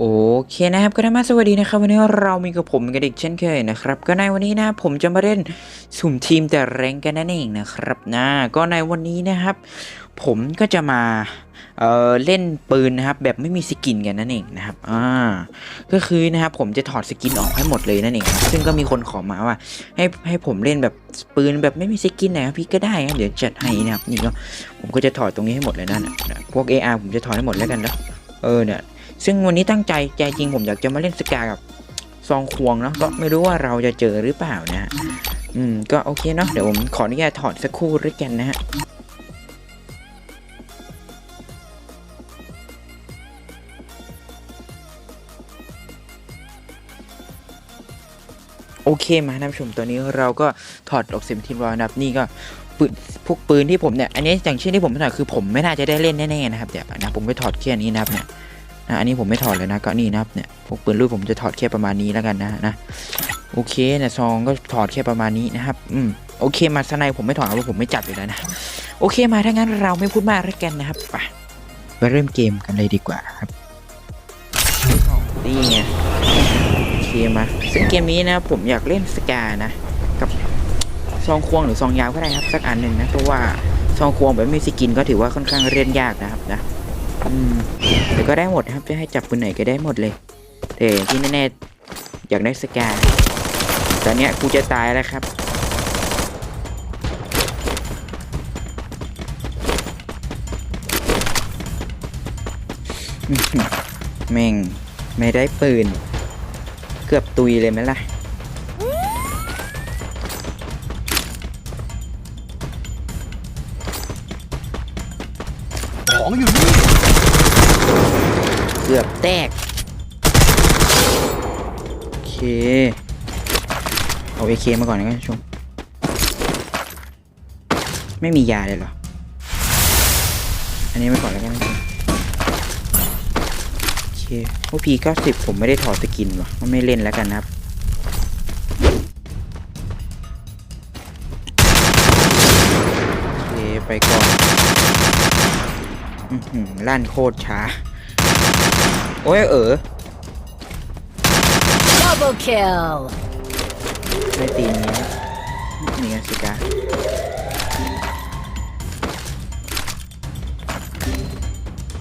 โอเคนะครับก็ได้มาสวัสดีนะครับวันนี้เรามีกับผมกันอีกเช่นเคยนะครับก็ในวันนี้นะผมจะมาเล่นสุ่มทีมแต่แรงกันนั่นเองนะครับนะก็ในวันนี้นะครับ ผมก็จะมาเอ่อเล่นปืนนะครับแบบไม่มีสกินกันนั่นเองนะครับอ่าก็คือนะครับผมจะถอดสกินออกให้หมดเลยนั่นเองซึ่งก็มีคนขอมาว่า ให้ให้ผมเล่นแบบปืนแบบไม่มีสกินไหนครับพี่ก็ได้ครับเดี๋ยวจัดให้นะครับนี่ก็ผมก็จะถอดตรงนี้ให้หมดเลยนั่นนะนะพวก AR ผมจะถอดให้หมดแล้วกันนะเออเนี่ย ซึ่งวันนี้ตั้งใจใจจริงผมอยากจะมาเล่นสกากับซองควงเนาะก็ไม่รู้ว่าเราจะเจอหรือเปล่านะฮะอืมก็โอเคเนาะเดี๋ยวผมขออนุญาตถอดสักครู่ด้วยกันนะฮะโอเคมาท่านผู้ชมตัวนี้เราก็ถอดออกเซมทีมรอยนะครับนี่ก็ปืนพวกปืนที่ผมเนี่ยอันนี้อย่างเช่นที่ผมถอดคือผมไม่น่าจะได้เล่นแน่ๆนะครับเดี๋ยวนะผมไปถอดแค่นี้นะครับเนี่ย นะอันนี้ผมไม่ถอดเลยนะก็นี่นะครับเนี่ยพวกปืนลูกผมจะถอดแค่ประมาณนี้แล้วกันนะนะโอเคเนี่ยซองก็ถอดแค่ประมาณนี้นะครับอืมโอเคมาสไนผมไม่ถอดเพราะผมไม่จับอยู่แล้วนะโอเคมาถ้างั้นเราไม่พูดมากแล้วกันนะครับไปไปเริ่มเกมกันเลยดีกว่าครับนี่ไงโอเคมาซึ่งเกมนี้นะผมอยากเล่นสกานะกับซองควงหรือซองยาวก็ได้ครับสักอันหนึ่งนะเพราะว่าซองควงแบบไม่มีสกินก็ถือว่าค่อนข้างเล่นยากนะครับนะ แต่ก็ได้หมดครับจะให้จับปืนไหนก็ได้หมดเลย แต่ที่แน่ๆอยากได้สกาตอนเนี้ยกูจะตายแล้วครับแม่งไม่ได้ปืน เกือบตุยเลยไหมล่ะของอยู่นี่ กือบแตก โอเค เอาเอเคมาก่อนนะคุณผู้ชม ไม่มียาเลยเหรอ อันนี้มาก่อนแล้วกันโอเคพวกพีเก้าสิบผมไม่ได้ถอดสกินว่ะมันไม่เล่นแล้วกันนะครับโอเคไปก่อนอือหือลั่นโคตรช้า โอ้ยเออ Double kill. ไม่ตีนี้นะนี่ไงสิกา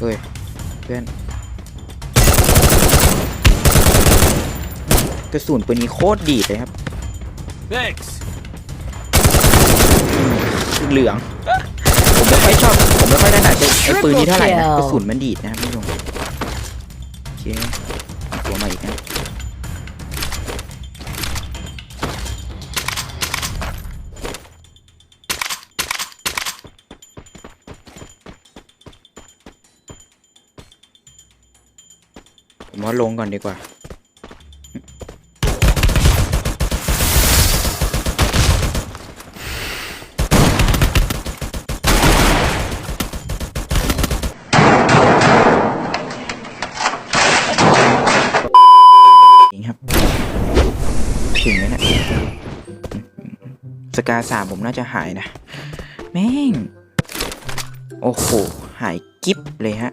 เฮ้ยเพื่อนกระสุนปืนนี้โคตรดีดเลยครับ thanks เหลือง ผมไม่ค่อยชอบ ผมไม่ค่อยถนัดไอ้ปืนนี้เท่าไหร่นะ Triple kill กระสุนมันดีดนะครับ ตัวมาอีกนะผมว่าลงก่อนดีกว่า จริงครับ ถึงแล้วนะ สกาสามผมน่าจะหายนะ แม่ง โอ้โห หายกิ๊บเลยฮะ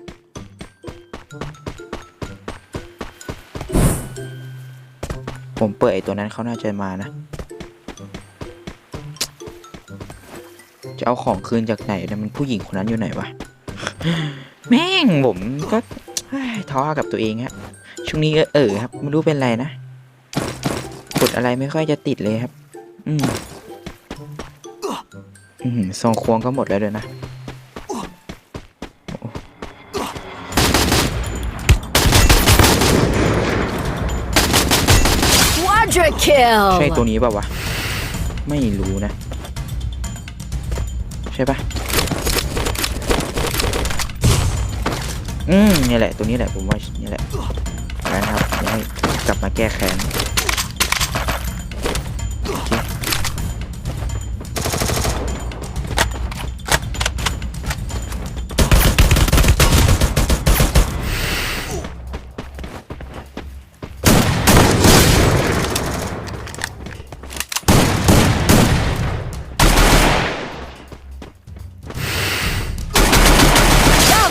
ผมเปิดไอตัวนั้นเขาน่าจะมานะ จะเอาของคืนจากไหนนี่มันผู้หญิงคนนั้นอยู่ไหนวะ แม่งผมก็ท้อกับตัวเองฮะ ช่วงนี้เออครับไม่รู้เป็นไรนะกดอะไรไม่ค่อยจะติดเลยครับ อืม อืมซองควงก็หมดแล้วเลยนะ Quadra kill. ใช่ตัวนี้เปล่าวะ ไม่รู้นะ ใช่ปะอืมนี่แหละ ตัวนี้แหละ ผมว่านี่แหละแล้วนะครับเดี๋ยวให้กลับมาแก้แค้น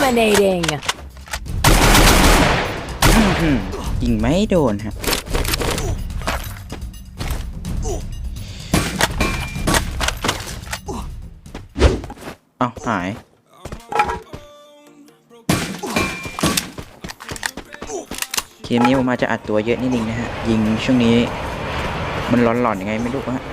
Dominating. ยิงไม่โดนฮะ เอาหาย เกมนี้ผมอาจจะอัดตัวเยอะนิดนึงนะฮะ ยิงช่วงนี้ มันร้อนๆยังไงไม่รู้ฮะ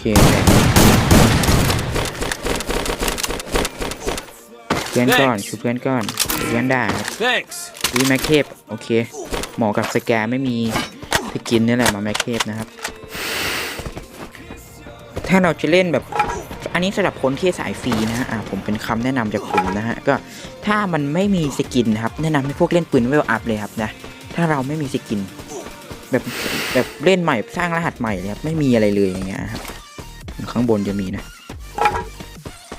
เคแบ่งเพื่อนก่อนชูเพื่อนก่อนเดี๋ยวเพื่อนด่าครับ Thanks. วีแม็กเคปโอเคเหมาะกับสแกนไม่มีสกินนี่แหละมาแม็กเคปนะครับ ถ้าเราจะเล่นแบบอันนี้สำหรับคนที่สายฟรีนะฮะอ่าผมเป็นคำแนะนำจากผมนะฮะ ก็ถ้ามันไม่มีสกินนะครับ แนะนำให้พวกเล่นปืนเวลอัพเลยครับนะ ถ้าเราไม่มีสกิน แบบแบบเล่นใหม่สร้างรหัสใหม่เลยครับ ไม่มีอะไรเลยอย่างเงี้ยครับ ข้างบนจะมีนะ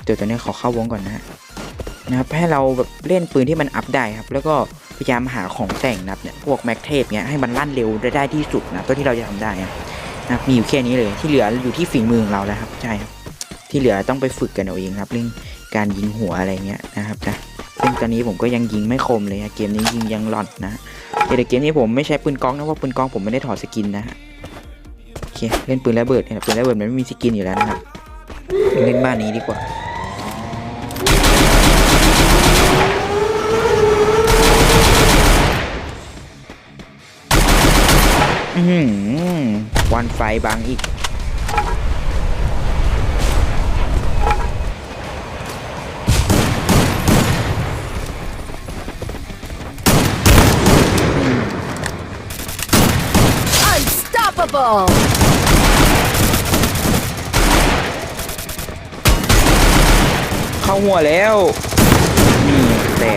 เดี๋ยวตอนนี้ขอเข้าวงก่อนนะฮะนะครับให้เราแบบเล่นปืนที่มันอัพได้ครับ แล้วก็พยายามหาของแต่งนะเนี่ยพวกแม็กเทปเนี่ยให้มันลั่นเร็วได้ได้ที่สุดนะตัวที่เราจะทำได้นะมีอยู่แค่นี้เลยที่เหลืออยู่ที่ฝีมือของเราแล้วครับใช่ครับที่เหลือต้องไปฝึกกันเอาเองครับเรื่องการยิงหัวอะไรเงี้ยนะครับนะซึ่งตอนนี้ผมก็ยังยิงไม่คมเลยนะเกมนี้ยิงยังหลอนนะแต่เกมนี้ผมไม่ใช้ปืนกองนะว่าปืนกองผมไม่ได้ถอดสกินนะ เคเล่นปืนระเบิดเนี่ยปืนระเบิดมันไม่มีสกินอยู่แล้วนะครับเล่นบ้านนี้ดีกว่าอือหือควันไฟบางอีก Unstoppable! เข้าหัวแล้วนี่แต่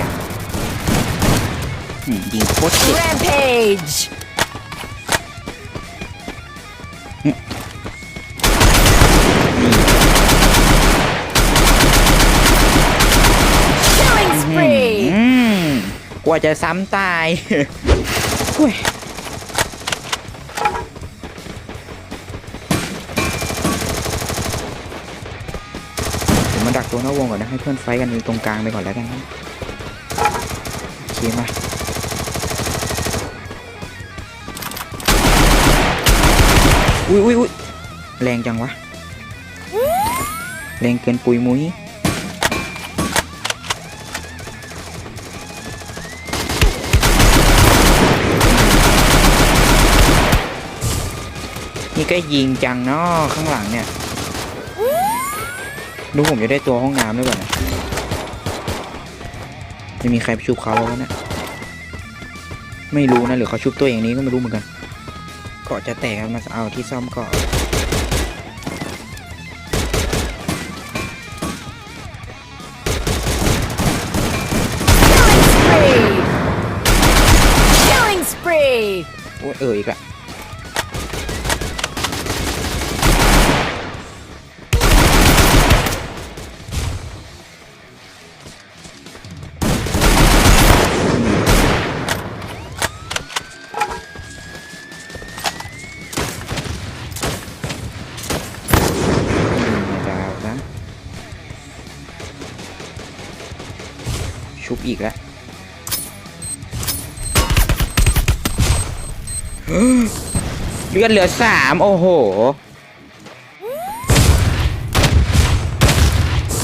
อืมยิงโคตรเจ็บ Rampage! Killing อื spree! มกว่าจะซ้ำตาย ตัวหน้าวงก่อนนะให้เพื่อนไฟกันอยู่ตรงกลางไปก่อนแล้วกันนะโอเคมาอุ้ยอุ้ยอุ้ยแรงจังวะ แรงเกินปุยมุ้ยนี่ก็ยิงจังเนาะข้างหลังเนี่ย ดูผมจะได้ตัวห้องน้ำด้วยก่อนนะจะมีใครไปชุบเขาวะเนะไม่รู้นะหรือเขาชุบตัวอย่างนี้ก็ไม่รู้เหมือนกันเกาะจะแตกครับมาเอาที่ซ่อมเกาะ Killing spree! Killing spree! โอ้ยเอออีกละ อีกแล้วเลือดเหลือสามโอ้โห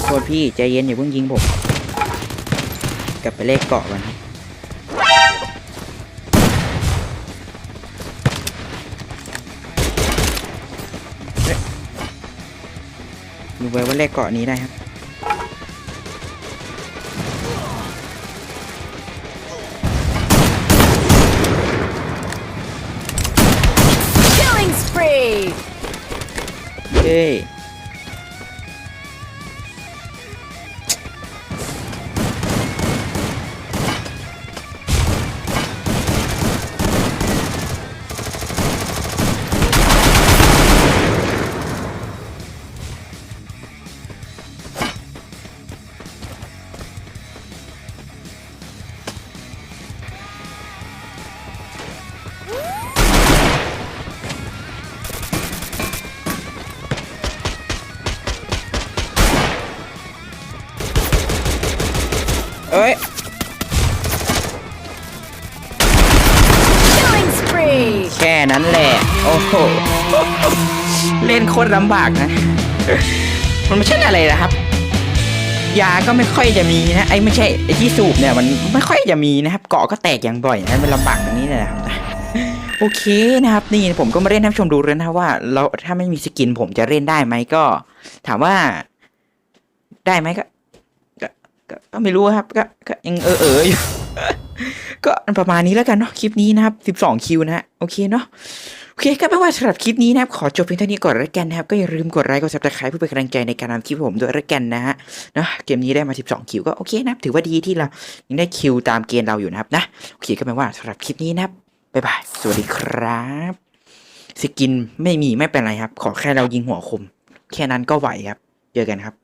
โทษพี่ใจเย็นอย่าเพิ่งยิงผม กลับไปเลขเกาะกันครับดูไว้ว่าเลขเกาะนี้ได้ครับ เ้ยแค่นั้นแหละ โอ้โห เล่นโคตรลำบากนะ มันไม่ใช่อะไรนะครับ ยาก็ไม่ค่อยจะมีนะ ไอ้ไม่ใช่ไอ้ที่สูบเนี่ยมันไม่ค่อยจะมีนะครับ เกาะก็แตกอย่างบ่อยนะมันลำบากตรงนี้นะครับโอเคนะครับ นี่ผมก็มาเล่นท่านชมดูแล้วนะว่าเราถ้าไม่มีสกินผมจะเล่นได้ไหมก็ ถามว่า ได้ไหมก็ ก็ไม่รู้ครับก็ก็ยังเออเอออยู่ก็ประมาณนี้แล้วกันเนาะคลิปนี้นะครับ 12 คิวนะฮะโอเคเนาะโอเคก็แปลว่าสำหรับคลิปนี้นะครับ ขอจบเพียงเท่านี้ก่อนแล้วกันนะครับ ก็อย่าลืมกดไลค์กดซับสไครป์เพื่อเป็นกำลังใจในการทำคลิปผมด้วยแล้วกันนะฮะเนาะเกมนี้ได้มา 12 คิวก็โอเคนะครับ ถือว่าดีที่เรายังได้คิวตามเกณฑ์เราอยู่นะครับนะโอเคก็แปลว่าสำหรับคลิปนี้นะครับบ๊ายบายสวัสดีครับ สกินไม่มีไม่เป็นไรครับ ขอแค่เรายิงหัวคม แค่นั้นก็ไหวครับเจอกันครับ